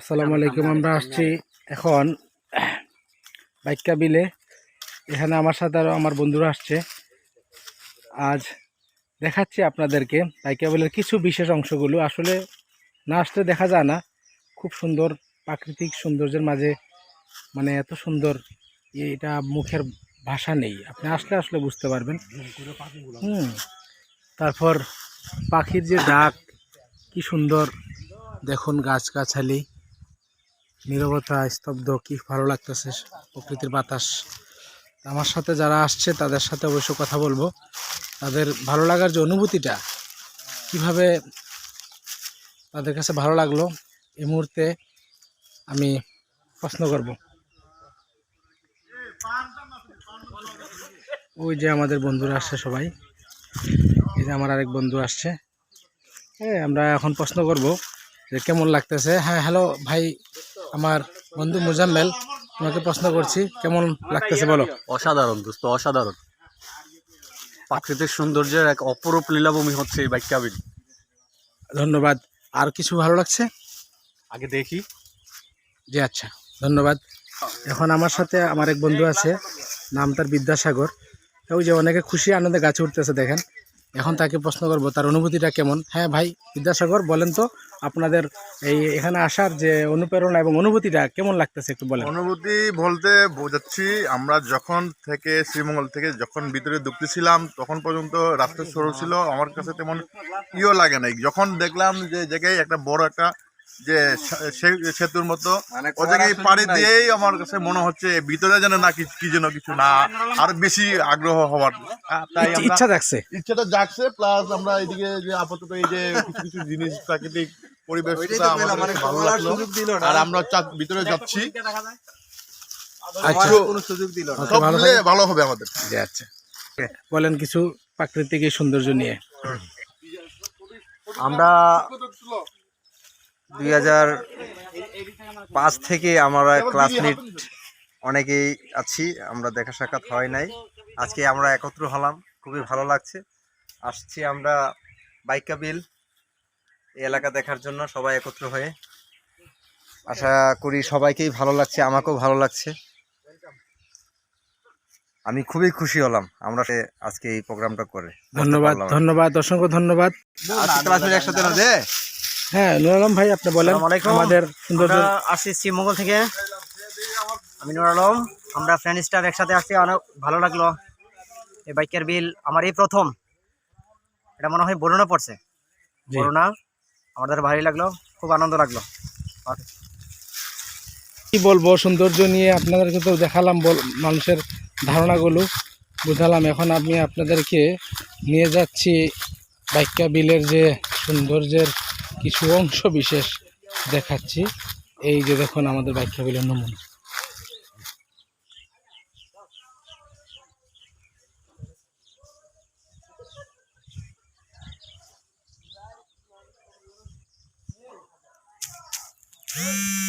আসসালামু আলাইকুম আমরা আসছি এখন বাইকা বিলে। এখানে আমার সাথে আরও আমার বন্ধুরা আসছে। আজ দেখাচ্ছি আপনাদেরকে বাইকা বিলের কিছু বিশেষ অংশগুলো। আসলে না আসলে দেখা যায় না। খুব সুন্দর প্রাকৃতিক সৌন্দর্যের মাঝে মানে এত সুন্দর এটা মুখের ভাষা নেই। আপনি আসলে আসলে বুঝতে পারবেন। হুম তারপর পাখির যে ডাক কি সুন্দর। দেখুন গাছগাছালি নীরবতা, স্তব্ধ, কি ভালো লাগতেছে প্রকৃতির বাতাস। আমার সাথে যারা আসছে, তাদের সাথে অবশ্য কথা বলব। তাদের ভালো লাগার যে অনুভূতিটা, কীভাবে তাদের কাছে ভালো লাগল, এই মুহূর্তে আমি প্রশ্ন করব। ওই যে আমাদের বন্ধুরা আসছে সবাই। এই যে আমার আরেক বন্ধু আসছে। হ্যাঁ আমরা এখন প্রশ্ন করব যে কেমন লাগতেছে? হ্যাঁ হ্যালো, ভাই আমার বন্ধু মুজাম্মেল তোমাকে প্রশ্ন করছি কেমন লাগতেছে বলো? অসাধারণ দোস্ত অসাধারণ। প্রাকৃতিক সৌন্দর্যের এক অপরূপ লীলাভূমি হচ্ছে এই বাইক ধন্যবাদ। আর কিছু ভালো লাগছে? আগে দেখি। জি আচ্ছা ধন্যবাদ। এখন আমার সাথে আমার এক বন্ধু আছে নাম তার বিদ্যাসাগর। ওই যে অনেকে খুশি আনন্দে গাছে উঠতেছে দেখেন। এখন তাকে প্রশ্ন করব তার অনুভূতিটা কেমন? হ্যাঁ ভাই বিদ্যাসাগর বলেন তো আপনাদের এই এখানে আসার যে অনুপ্রেরণা এবং অনুভূতিটা কেমন লাগতেছে একটু বলেন। অনুভূতি বলতে বোঝাচ্ছি আমরা যখন থেকে শ্রীমঙ্গল থেকে যখন ভিতরে ঢুকতেছিলাম তখন পর্যন্ত রাস্তা সরু ছিল। আমার কাছে তেমন ইও লাগে নাই। যখন দেখলাম যে জায়গায় একটা বড় একটা যে সেতুর মতো ও জায়গায় পাড়ি দিয়েই আমার কাছে মনে হচ্ছে ভিতরে যেন না কি যেন কিছু না আর বেশি আগ্রহ হওয়ার। তাই ইচ্ছা- থাকছে ইচ্ছাটা জাগছে প্লাস আমরা এদিকে যে আপাতত এই যে কিছু কিছু জিনিস প্রাকৃতিক পরিবেশটা আমাদের মানে ভালো লাগল। আর আমরা ভিতরে যাচ্ছি। আচ্ছা। ভালো হবে আমাদের। আচ্ছা। বলেন কিছু প্রাকৃতিক এই সৌন্দর্য নিয়ে। আমরা দুই হাজার পাঁচ থেকে আমরা ক্লাসমেট অনেকেই আছি আমরা দেখা সাক্ষাৎ হয় নাই। আজকে আমরা একত্র হলাম খুবই ভালো লাগছে। আসছি আমরা বাইকা বিল এই এলাকা দেখার জন্য সবাই একত্র হয়ে আশা করি সবাইকেই ভালো লাগছে আমাকেও ভালো লাগছে। আমি খুবই খুশি হলাম আমরা আজকে এই প্রোগ্রামটা করে। ধন্যবাদ ধন্যবাদ অসংখ্য ধন্যবাদ। একসাথে না যে? হ্যাঁ নুর আলম ভাই আপনি বলেন আমাদের আসছি শ্রীমঙ্গল থেকে। আমি নুর আলম আমরা ফ্রেন্ড স্টাফ একসাথে আসছি অনেক ভালো লাগল। এই বাইকের বিল আমার এই প্রথম। এটা মনে হয় বরুণা পড়ছে। বরুণা আমাদের ভালোই লাগল, খুব আনন্দ লাগল। কি বলব, সৌন্দর্য নিয়ে আপনাদেরকে তো দেখালাম মানুষের ধারণাগুলো। বুঝালাম, এখন আমি আপনাদেরকে নিয়ে যাচ্ছি বাইকা বিলের যে সৌন্দর্যের কিছু অংশ বিশেষ দেখাচ্ছি। এই যে দেখুন আমাদের বাইকা বিলের নমুনা। Huh?